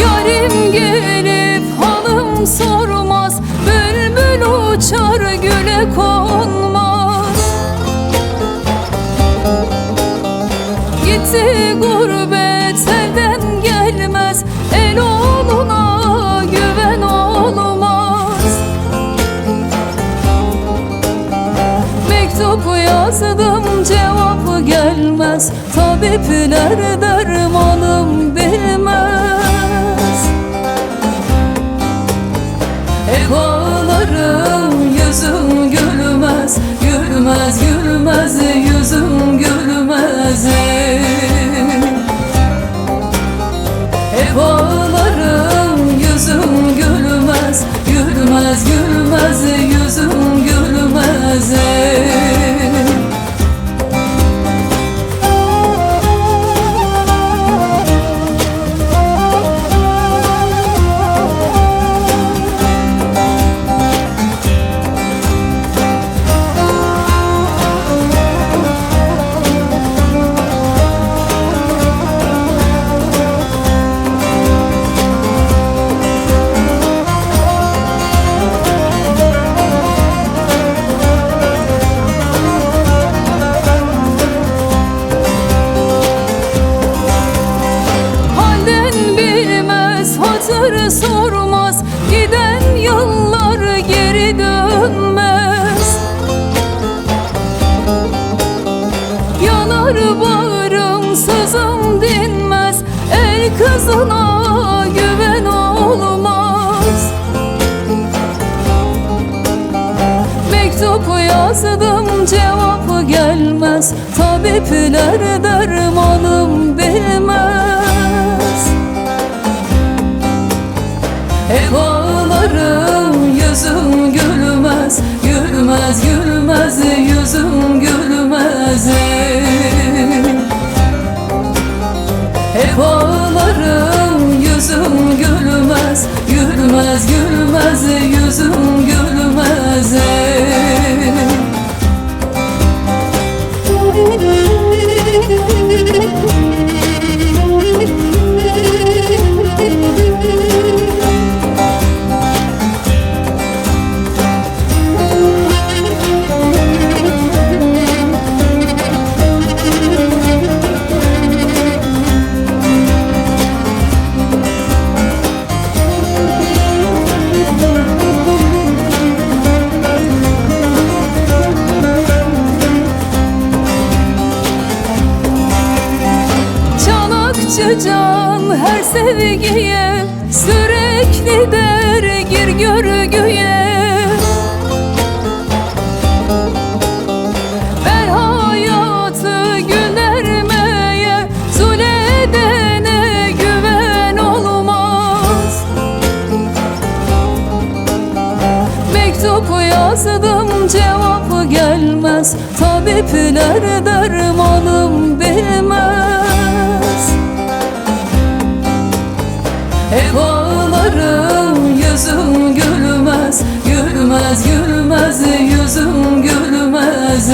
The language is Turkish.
Yarim gelip halım sormaz Bülbül uçar güle konmaz. Gitti gurbet elden gelmez El oğluna güven olmaz. Mektup yazdım cevap gelmez Tabipler dermanım bilmez hatır sormaz Giden yıllar geri dönmez. Yanar bağrım, sızım dinmez El kızına güven olmaz. Mektup yazdım cevap gelmez Tabipler dermanım gülmez Gülmez gülmez yüzüm gülmez. Ev ağlarım yüzüm gülmez Gülmez gülmez Çanakçı can her sevgiye. Sürekli der gir görgüye Ver hayatı gülermeye Zuledene güven olmaz. Mektup yazdım cevap gelmez. Tabipler dermanım bilmez Ağlarım yüzüm gülmez Gülmez gülmez yüzüm gülmez.